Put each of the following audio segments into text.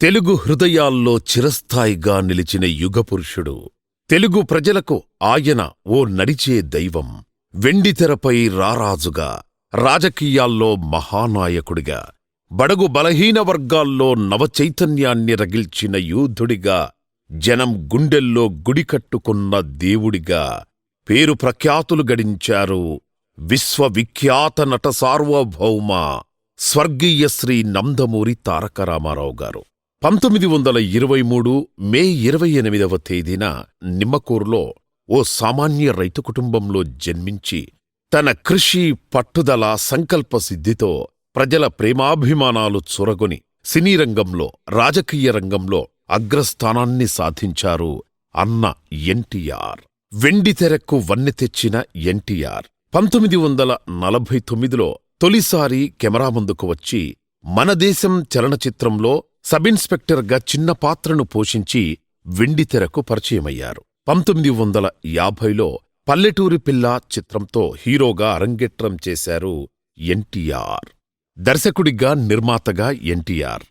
తెలుగు హృదయాల్లో చిరస్థాయిగా నిలిచిన యుగపురుషుడు. తెలుగు ప్రజలకు ఆయన ఓ నడిచే దైవం. వెండితెరపై రారాజుగా రాజకీయాల్లో మహానాయకుడిగా బడగు బలహీన వర్గాల్లో నవచైతన్యాన్ని రగిల్చిన యూధుడిగా జనం గుండెల్లో గుడి కట్టుకున్న దేవుడిగా పేరు ప్రఖ్యాతులు గడించారు విశ్వవిఖ్యాత నట సార్వభౌమ స్వర్గీయ శ్రీ నందమూరి తారక రామారావు గారు. పంతొమ్మిది వందల ఇరవై మూడు మే ఇరవై ఎనిమిదవ తేదీన నిమ్మకూరులో ఓ సామాన్య రైతు కుటుంబంలో జన్మించి తన కృషి పట్టుదల సంకల్ప సిద్ధితో ప్రజల ప్రేమాభిమానాలు చూరగొని సినీ రంగంలో రాజకీయ రంగంలో అగ్రస్థానాన్ని సాధించారు అన్న ఎన్టీఆర్. వెండితెరకు వన్నె తెచ్చిన ఎన్టీఆర్ పంతొమ్మిది వందల నలభై తొమ్మిదిలో తొలిసారి కెమెరా ముందుకు వచ్చి మన దేశం చలనచిత్రంలో సబిన్స్పెక్టర్గా చిన్న పాత్రను పోషించి వెండితెరకు పరిచయమయ్యారు. పంతొమ్మిది వందల యాభైలో పల్లెటూరి పిల్ల చిత్రంతో హీరోగా అరంగేట్రం చేశారు ఎన్టీఆర్. దర్శకుడిగా నిర్మాతగా ఎన్టీఆర్.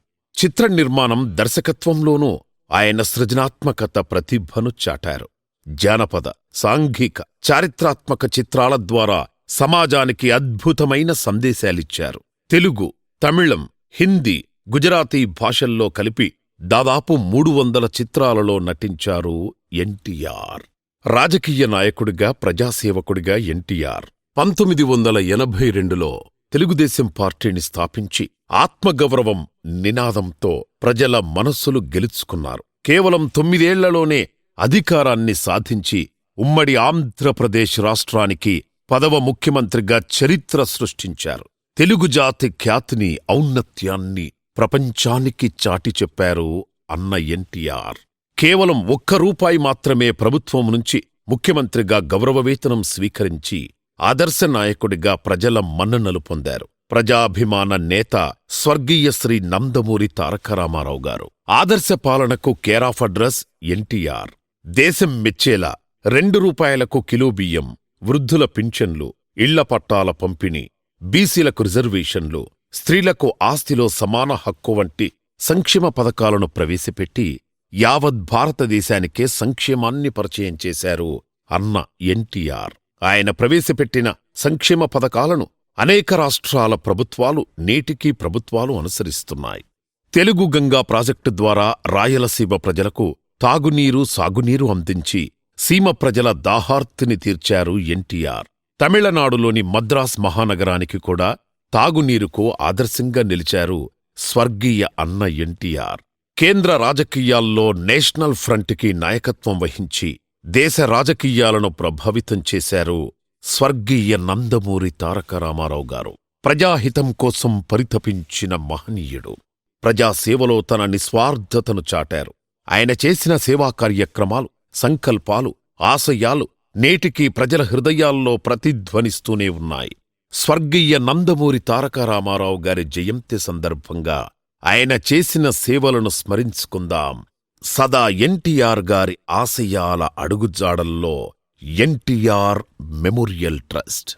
చిత్ర నిర్మాణం దర్శకత్వంలోనూ ఆయన సృజనాత్మకత ప్రతిభను చాటారు. జానపద సాంఘిక చారిత్రాత్మక చిత్రాల ద్వారా సమాజానికి అద్భుతమైన సందేశాలిచ్చారు. తెలుగు తమిళం హిందీ గుజరాతీ భాషల్లో కలిపి దాదాపు మూడు వందల చిత్రాలలో నటించారు ఎన్టీఆర్. రాజకీయ నాయకుడిగా ప్రజాసేవకుడిగా ఎన్టీఆర్. పంతొమ్మిది వందల ఎనభై రెండులో తెలుగుదేశం పార్టీని స్థాపించి ఆత్మగౌరవం నినాదంతో ప్రజల మనస్సులు గెలుచుకున్నారు. కేవలం తొమ్మిదేళ్ళలోనే అధికారాన్ని సాధించి ఉమ్మడి ఆంధ్రప్రదేశ్ రాష్ట్రానికి పదవ ముఖ్యమంత్రిగా చరిత్ర సృష్టించారు. తెలుగు జాతి ఖ్యాతిని ఔన్నత్యాన్ని ప్రపంచానికి చాటి చెప్పారు అన్న ఎన్టీఆర్. కేవలం ఒక్క రూపాయి మాత్రమే ప్రభుత్వం నుంచి ముఖ్యమంత్రిగా గౌరవవేతనం స్వీకరించి ఆదర్శ నాయకుడిగా ప్రజల మన్ననలు పొందారు. ప్రజాభిమాన నేత స్వర్గీయ శ్రీ నందమూరి తారక రామారావు గారు. ఆదర్శ పాలనకు కేరాఫ్ అడ్రస్ ఎన్టీఆర్. దేశం మెచ్చేలా రెండు రూపాయలకు కిలో బియ్యం వృద్ధుల పింఛన్లు ఇళ్ళ పట్టాల పంపిణీ బీసీలకు రిజర్వేషన్లు స్త్రీలకు ఆస్తిలో సమాన హక్కు వంటి సంక్షేమ పథకాలను ప్రవేశపెట్టి యావత్ భారతదేశానికే సంక్షేమాన్ని పరిచయం చేశారు అన్న ఎన్టీఆర్. ఆయన ప్రవేశపెట్టిన సంక్షేమ పథకాలను అనేక రాష్ట్రాల ప్రభుత్వాలు నేటికీ ప్రభుత్వాలు అనుసరిస్తున్నాయి. తెలుగు గంగా ప్రాజెక్టు ద్వారా రాయలసీమ ప్రజలకు తాగునీరు సాగునీరు అందించి సీమ ప్రజల దాహార్తిని తీర్చారు ఎన్టీఆర్. తమిళనాడులోని మద్రాస్ మహానగరానికి కూడా తాగునీరుకు ఆదర్శంగా నిలిచారు స్వర్గీయ అన్న ఎన్టీఆర్. కేంద్ర రాజకీయాల్లో నేషనల్ ఫ్రంట్కి నాయకత్వం వహించి దేశ రాజకీయాలను ప్రభావితం చేశారు స్వర్గీయ నందమూరి తారక రామారావు గారు. ప్రజాహితం కోసం పరితపించిన మహనీయుడు. ప్రజాసేవలో తన నిస్వార్థతను చాటారు. ఆయన చేసిన సేవా కార్యక్రమాలు సంకల్పాలు ఆశయాలు నేటికీ ప్రజల హృదయాల్లో ప్రతిధ్వనిస్తూనే ఉన్నాయి. స్వర్గీయ నందమూరి తారక రామారావు గారి జయంతి సందర్భంగా ఆయన చేసిన సేవలను స్మరించుకుందాం. సదా ఎన్టీఆర్ గారి ఆశయాల అడుగుజాడల్లో ఎన్టీఆర్ మెమోరియల్ ట్రస్ట్.